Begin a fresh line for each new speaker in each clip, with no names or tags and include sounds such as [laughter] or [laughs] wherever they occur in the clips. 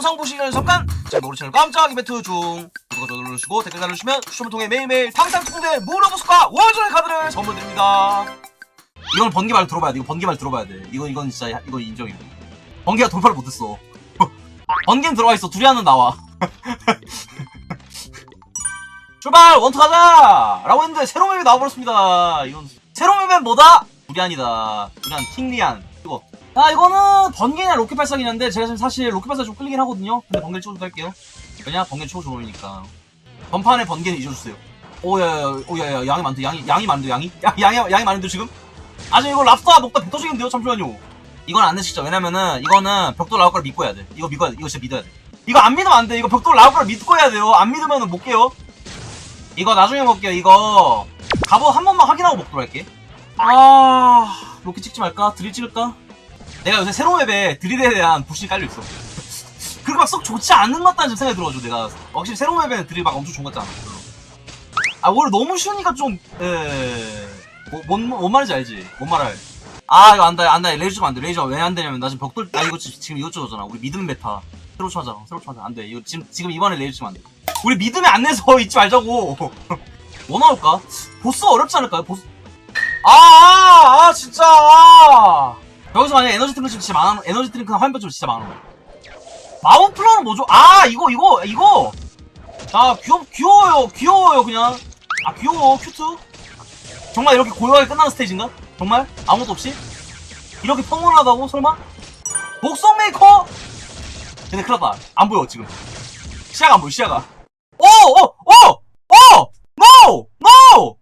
영상 보시기 전에 제 노래 채널 깜짝 이벤트 중 구독과 좋아요 누르시고 댓글 달아주시면 추첨을 통해 매일매일 탕탕 특공대 무료보스과 월조의 카드를 선물 드립니다. 이건 번개 말 들어봐야 돼. 이거 번개 말 들어봐야 돼. 이건 이건 진짜 야- 이건 인정이고 번개가 돌파를 못했어. [laughs] 번개는 들어와 있어. 두리안은 나와. [laughs] 출발! 원투 가자! 라고 했는데 새로운 맵이 나와버렸습니다. 이건 새로운 맵은 뭐다? 두리안이다. 두리안 킹리안. 이거 아 이거는 번개냐 로켓 발사긴 한데 제가 지금 사실 로켓 발사 좀 끌리긴 하거든요. 근데 번개를 찍어도 할게요. 왜냐? 번개 초고 좋으니까. 번판에 번개는 잊어주세요. 오야야야 오야야 양이 많대 양이 양이 많은데 양이? 야, 양이 양이 많은데 지금? 아직 이거 랍스터 먹다 배 터지겠는데요? 잠시만요. 이건 안 내시죠? 왜냐면은 이거는 벽돌 나올 걸 믿고 해야 돼. 이거 믿어야 돼. 이거 진짜 믿어야 돼. 이거 안 믿으면 안돼. 이거 벽돌 나올 걸 믿고 해야 돼요. 안 믿으면은 못 깨요. 이거 나중에 먹게요 이거. 갑옷 한 번만 확인하고 먹도록 할게. 아 로켓 찍지 말까? 드릴 찍을까 내가 요새 새로운 맵에 드릴에 대한 부심이 깔려있어. 그렇게 막 썩 좋지 않은 것 같다는 생각이 들어가지고 내가 확실히 새로운 맵에는 드릴 막 엄청 좋은 것 같지 않아. 아 원래 너무 쉬우니까 좀 에... 뭐, 뭔, 뭔 말인지 알지? 뭔 말할? 아 이거 안 돼 안 돼. 레이저 좀 안돼. 레이저 왜안 되냐면 나 지금 벽돌 아 이거 지- 지금 이것저것잖아. 우리 믿음 메타. 새로 찾아 새로 찾아. 안 돼. 이거 지금 지금 이번에 레이저 좀 안돼. 우리 믿음에 안 내서 [laughs] 잊지 말자고. [laughs] 뭐 나올까? 보스 어렵지 않을까요? 보스 아, 아, 아 진짜! 아. 여기서 만약 에너지 드링크 진짜 많아 에너지 드링크나 화염병 진짜 많아. 마법 플러는 뭐죠? 아 이거 이거 이거! 아 귀엽 귀여워요 귀여워요 그냥. 아 귀여워 큐트. 정말 이렇게 고요하게 끝나는 스테이지인가? 정말? 아무것도 없이? 이렇게 평온하다고 설마? 복성 메이커! 근데 큰일 났다. 안 보여 지금. 시야가 안 보여 시야가. 오오오오! 노! 노!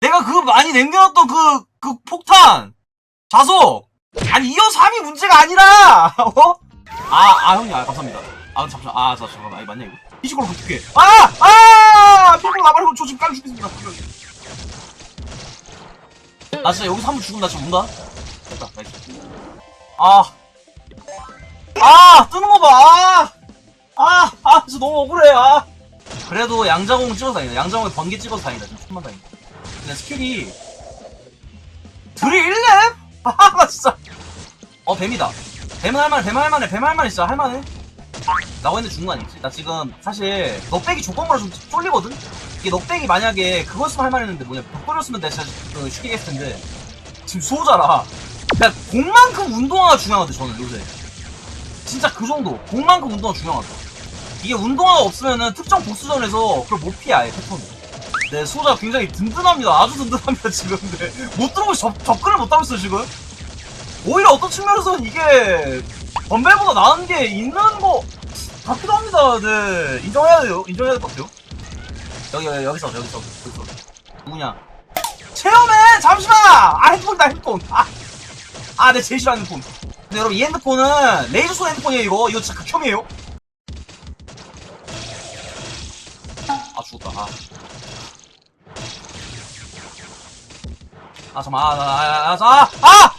내가 그 많이 남겨놨던 그, 그 폭탄! 자석! 아니, 2호 3이 문제가 아니라! [laughs] 어? 아, 아, 형님, 아, 감사합니다. 아, 잠시만, 아, 자, 잠깐만, 아니, 맞냐, 이거? 피지컬로 어떻게 아! 아! 피지컬 나발이고 저 지금 깔려 죽겠습니다. 나 진짜 여기서 한번나 지금 운다? 됐다, 나이스. 아. 아! 뜨는 거 봐! 아! 아! 아, 진짜 너무 억울해, 아! 그래도 양자공 찍어서 다행이다. 양자공에 번개 찍어서 다행이다. 좀 천만 다행이다. 근데 스킬이 드릴 1렙? 하하 [laughs] 나 진짜 어 뱀이다. 뱀은 할만해. 뱀 할만해. 뱀 할만해. 진짜 할만해. 라고 했는데 죽은 거 아니지? 나 지금 사실 넉백이 조건으로 좀 쫄리거든? 이게 넉백이 만약에 그거였으면 할만했는데 뭐냐 벽돌이었으면 내가 진짜 그 쉽게 했을 텐데 지금 수호자라 그냥 공만큼 운동화가 중요하거든 저는 요새 진짜 그 정도 공만큼 운동화 중요하다 이게 운동화가 없으면은 특정 보스전에서 그걸 못 피해 아예 패턴을 네 수호자가 굉장히 든든합니다 아주 든든합니다 지금 근데 못 들어오고 접, 접근을 못 하고 있어요 지금 오히려 어떤 측면에서는 이게 덤벨보다 나은 게 있는 거 같기도 합니다 네 인정해야 돼요 인정해야 될 것 같아요 여기 여기 여기서 여기서 여기서 누구냐 체험해 잠시만 아 핸드폰이다 핸드폰 아 아 내 제일 싫어하는 핸드폰 근데 여러분 이 핸드폰은 레이저 소 핸드폰이에요 이거 이거 진짜 극혐이에요 아 죽었다 아. 아 잠깐만 아 아 아 아아아 아, 아,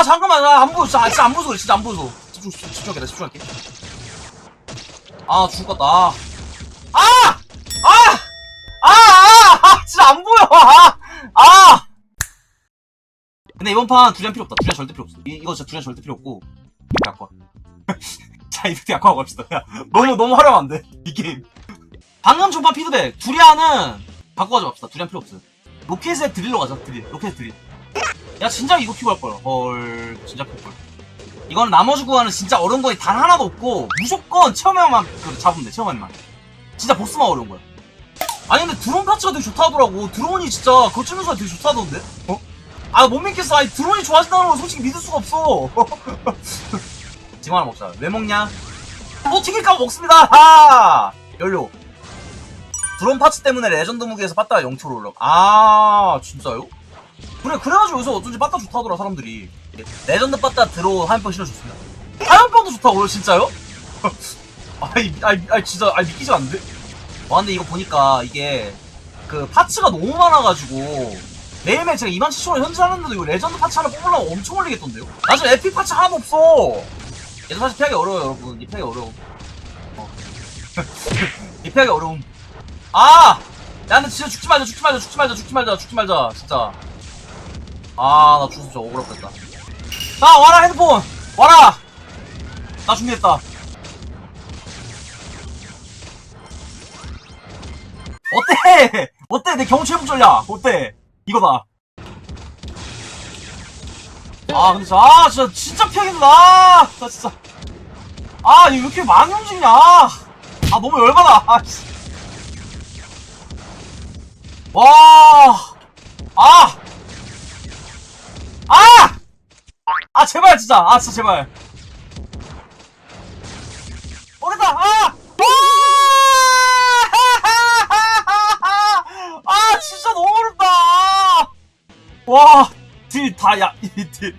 아, 잠깐만. 나안 보여 진짜, 진짜 안 그래 진짜 안 보여서 집중 집중- 집중할게 나 집중할게. 아 죽었다. 아! 아! 아! 아! 아! 진짜 안 보여. 아! 아! 근데 이번 판 두리안 필요 없다. 두리안 절대 필요 없어. 이, 이거 진짜 두리안 절대 필요 없고. 아까 [laughs] 자 이렇게 아까 갑시다. 야 너무 너무 화려한데 이 게임. 방금 전판 피드백. 두리안은 바꿔가지 맙시다. 두리안 필요 없어요 로켓에 드릴로 가자 드릴. 로켓에 드릴 야 진짜 이거 키고 할걸 헐 진짜 키고할 이거는 나머지 구간은 진짜 어려운 거이 단 하나도 없고 무조건 체험에만 그 잡으면 돼 체험에만. 진짜 보스만 어려운 거야. 아니 근데 드론 파츠가 되게 좋다 하더라고. 드론이 진짜 그거 찍는 소리 되게 좋다던데? 어? 아 못 믿겠어 아니 드론이 좋아진다는 건 솔직히 믿을 수가 없어. [laughs] 지금 하나 먹자. 왜 먹냐? 또 튀길까 봐 먹습니다. 하! 연료 드론 파츠 때문에 레전드 무기에서 빠따가 0초로 올라. 아, 진짜요? 그래, 그래가지고 여기서 어쩐지 빠따 좋다더라, 사람들이. 레전드 빠따 들어 화염병 실어줬습니다. 화염병도 좋다고요, 진짜요? [laughs] 아이, 아이, 아이, 진짜, 아이, 믿기지 않는데? 와, 근데 이거 보니까 이게, 그, 파츠가 너무 많아가지고, 매일매일 제가 27,000원 현질하는데도 이거 레전드 파츠 하나 뽑으려면 엄청 걸리겠던데요? 나 지금 에픽 파츠 하나도 없어! 얘도 사실 피하기 어려워요, 여러분. 이 피하기 어려워. 어. [laughs] 이 피하기 어려움. 아! 야, 근데 진짜 죽지 말자, 죽지 말자, 죽지 말자, 죽지 말자, 죽지 말자, 진짜. 아나 죽음 진짜 억울했겠다. 나 와라 핸드폰! 와라! 나 준비했다. 어때? 어때? 내 경우 최고 전략. 어때? 이거다. 아 근데 진짜 아 진짜 진짜 피하겠다 아, 나 진짜. 아왜 이렇게 많이 움직이냐? 아 너무 열받아. 아, 와. 아! 아 제발 진짜. 아 진짜 제발. 오겠다. 아! 아! [laughs] 아 진짜 너무 어렵다. 와딜다야이딜.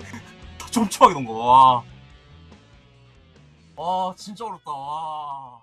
다 촘촘하게 넣은 거와. 와 진짜 어렵다. 와